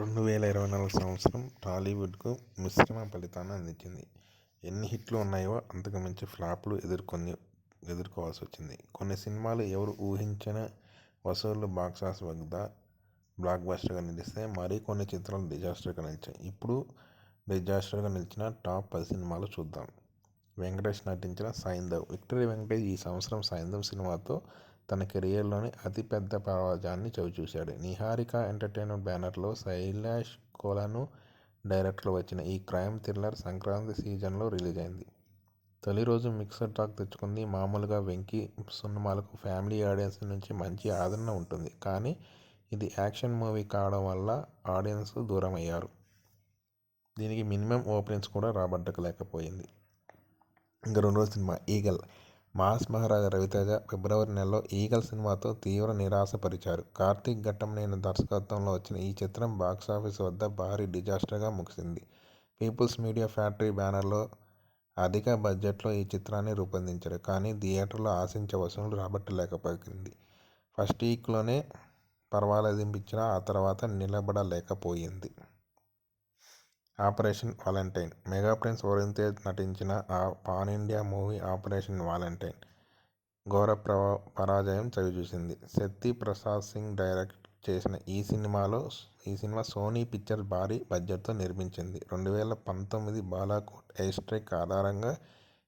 రెండు వేల ఇరవై నాలుగు సంవత్సరం టాలీవుడ్కు మిశ్రమ ఫలితాన్ని అందించింది. ఎన్ని హిట్లు ఉన్నాయో అంతకు మించి ఫ్లాపులు ఎదుర్కొని ఎదుర్కోవాల్సి వచ్చింది. కొన్ని సినిమాలు ఎవరు ఊహించిన వసూళ్ళు బాక్సాఫీస్ వద్ద బ్లాక్ బస్టర్గా నిలిస్తే మరి కొన్ని చిత్రాలు డిజాస్టర్గా నిలిచాయి. ఇప్పుడు డిజాస్టర్గా నిలిచిన టాప్ పది సినిమాలు చూద్దాం. వెంకటేష్ నటించిన సైంధవ్ విక్టరీ వెంకటేష్ ఈ సంవత్సరం సైంధవ్ సినిమాతో తన కెరియర్లోని అతిపెద్ద పరాజయాన్ని చవిచూశాడు. నిహారిక ఎంటర్టైన్మెంట్ బ్యానర్లో శైలేష్ కోలను డైరెక్టర్లో వచ్చిన ఈ క్రైమ్ థ్రిల్లర్ సంక్రాంతి సీజన్లో రిలీజ్ అయింది తొలి రోజు మిక్స్డ్ టాక్ తెచ్చుకుంది. మామూలుగా వెంకీ సినిమాలకు ఫ్యామిలీ ఆడియన్స్ నుంచి మంచి ఆదరణ ఉంటుంది. కానీ ఇది యాక్షన్ మూవీ కావడం వల్ల ఆడియన్స్ దూరం అయ్యారు దీనికి మినిమం ఓపెనింగ్స్ కూడా రాబట్టలేకపోయింది ఇంకా రెండు రోజుల cinema Eagle. Mass Maharaja Raviteja ఫిబ్రవరి నెలలో ఈగల్ సినిమాతో తీవ్ర నిరాశపరిచారు. కార్తీక్ ఘట్టంనేని దర్శకత్వంలో వచ్చిన ఈ చిత్రం బాక్సాఫీస్ వద్ద భారీ డిజాస్టర్గా ముగిసింది. పీపుల్స్ మీడియా ఫ్యాక్టరీ బ్యానర్లో అధిక బడ్జెట్లో ఈ చిత్రాన్ని రూపొందించారు. కానీ థియేటర్లో ఆశించే వసూలు రాబట్టలేకపోయింది. ఫస్ట్ వీక్లోనే పర్వాలేదనిపించినా ఆ తర్వాత నిలబడలేకపోయింది. Operation valentine. Mega prince Varun Tej నటించిన ఆ pan India movie operation valentine. ఘోర పరాజయం చవిచూసింది. శక్తి ప్రసాద్ సింగ్ డైరెక్ట్ చేసిన ఈ సినిమాలో ఈ సినిమా సోనీ పిక్చర్స్ భారీ బడ్జెట్తో నిర్మించింది. రెండు వేల పంతొమ్మిది బాలాకోట్ ఎయిర్ స్ట్రైక్ ఆధారంగా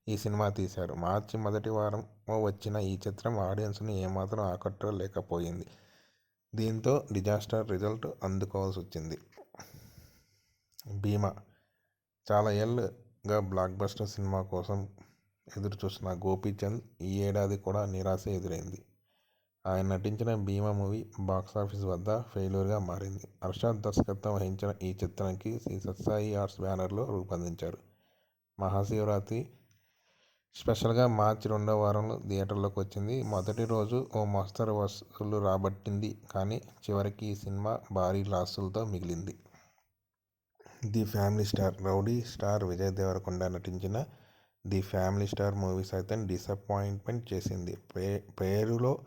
ఈ సినిమా తీశారు. మార్చి మొదటి వారం వచ్చిన ఈ చిత్రం ఆడియన్స్ను ఏమాత్రం ఆకట్టుకోలేకపోయింది. దీంతో డిజాస్టర్ రిజల్ట్ అందుకోవాల్సి వచ్చింది భీమా. చాలా ఏళ్ళుగా బ్లాక్ బస్టర్ సినిమా కోసం ఎదురుచూసిన గోపీచంద్ ఈ ఏడాది కూడా నిరాశ ఎదురైంది. ఆయన నటించిన భీమా మూవీ బాక్సాఫీస్ వద్ద ఫెయిల్యూర్గా మారింది. అర్షాద్ దర్శకత్వం వహించిన ఈ చిత్రానికి శ్రీ సత్సాయి ఆర్ట్స్ బ్యానర్లో రూపొందించారు. మహాశివరాత్రి స్పెషల్గా మార్చి రెండో వారంలో థియేటర్లోకి వచ్చింది. మొదటి రోజు ఓ మోస్తరు వసూలు రాబట్టింది కానీ చివరికి ఈ సినిమా భారీ లాసులతో మిగిలింది. The family star rowdy star Vijay Devarakonda నటించిన ది ఫ్యామిలీ స్టార్ మూవీ సైతం డిసప్పాయింట్మెంట్ చేసింది. పే పేరులో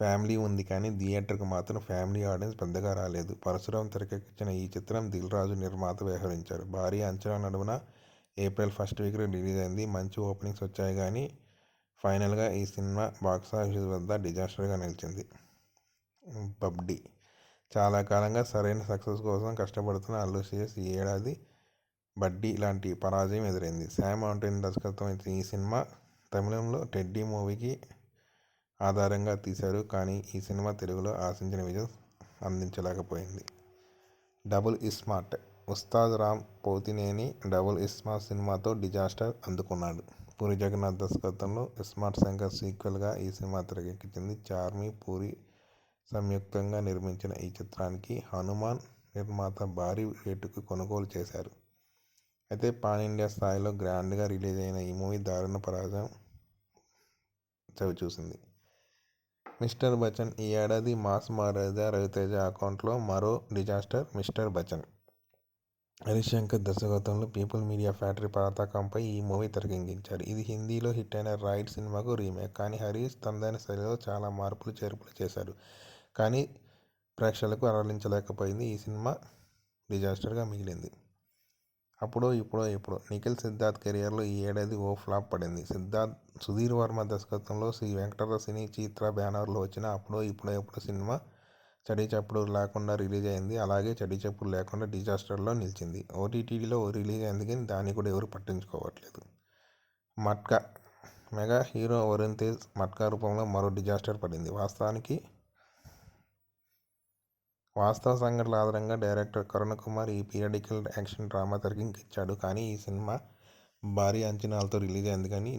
ఫ్యామిలీ ఉంది కానీ థియేటర్కి మాత్రం ఫ్యామిలీ ఆడియన్స్ పెద్దగా రాలేదు. పరశురాం తెరకెక్కించిన ఈ చిత్రం దిల్ రాజు నిర్మాత వ్యవహరించారు. భారీ అంచనా నడుమున ఏప్రిల్ ఫస్ట్ వీక్ రిలీజ్ అయింది. మంచి ఓపెనింగ్స్ వచ్చాయి కానీ ఫైనల్గా ఈ సినిమా బాక్సాఫీస్ వద్ద డిజాస్టర్గా నిలిచింది. పబ్డి చాలా కాలంగా సరైన సక్సెస్ కోసం కష్టపడుతున్న అల్లు సిఎస్ ఈ ఏడాది బడ్డీ లాంటి పరాజయం ఎదురైంది. శామ్ మౌంటైన్ దర్శకత్వం అయితే ఈ సినిమా తమిళంలో టెడ్డీ మూవీకి ఆధారంగా తీశారు. కానీ ఈ సినిమా తెలుగులో ఆశించిన విజయం అందించలేకపోయింది. Double ismart Ustaad Ram Pothineni double ismart సినిమాతో డిజాస్టర్ అందుకున్నాడు. పూరి జగన్నాథ్ దర్శకత్వంలో ఇస్మార్ట్ శంకర్ సీక్వెల్గా ఈ సినిమా తెరకెక్కించింది చార్మి పూరి సంయుక్తంగా నిర్మించిన ఈ చిత్రానికి హనుమాన్ నిర్మాత భారీ రేటుకు కొనుగోలు చేశారు. అయితే పాన్ ఇండియా స్థాయిలో గ్రాండ్గా రిలీజ్ అయిన ఈ మూవీ దారుణ పరాజయం చవిచూసింది మిస్టర్ బచ్చన్ ఈ ఏడాది మాస్ మహారాజా రవితేజ అకౌంట్లో మరో డిజాస్టర్ మిస్టర్ బచ్చన్. హరిశంకర్ దర్శకత్వంలో పీపుల్ మీడియా ఫ్యాక్టరీ పతాకంపై ఈ మూవీ తెరకెక్కించారు. ఇది హిందీలో హిట్ అయిన రైడ్ సినిమాకు రీమేక్. కానీ హరీష్ తనదైన శైలిలో చాలా మార్పులు చేర్పులు చేశారు. కానీ ప్రేక్షకులకు అరలించలేకపోయింది ఈ సినిమా డిజాస్టర్గా మిగిలింది. అప్పుడో ఇప్పుడో ఎప్పుడో నిఖిల్ సిద్ధార్థ్ కెరియర్లో ఈ ఏడాది ఓ ఫ్లాప్ పడింది. సిద్ధార్థ్ సుధీర్ వర్మ దర్శకత్వంలో శ్రీ వెంకటర సినీ చిత్ర బ్యానర్లో వచ్చిన అప్పుడో ఇప్పుడో ఎప్పుడో సినిమా చడి చప్పుడు లేకుండా రిలీజ్ అయింది. అలాగే చడి చప్పుడు లేకుండా డిజాస్టర్లో నిలిచింది. ఓటీటీలో రిలీజ్ అయింది కానీ దాన్ని కూడా ఎవరు పట్టించుకోవట్లేదు. మట్కా మెగా హీరో వరుణ్ తేజ్ మట్కా రూపంలో మరో డిజాస్టర్ పడింది. వాస్తవానికి వాస్తవ సంఘటనల ఆధారంగా డైరెక్టర్ కరుణ్ కుమార్ ఈ పీరియడికల్ యాక్షన్ డ్రామా తెరకెక్కించాడు. కానీ ఈ సినిమా భారీ అంచనాలతో రిలీజ్ అయింది. కానీ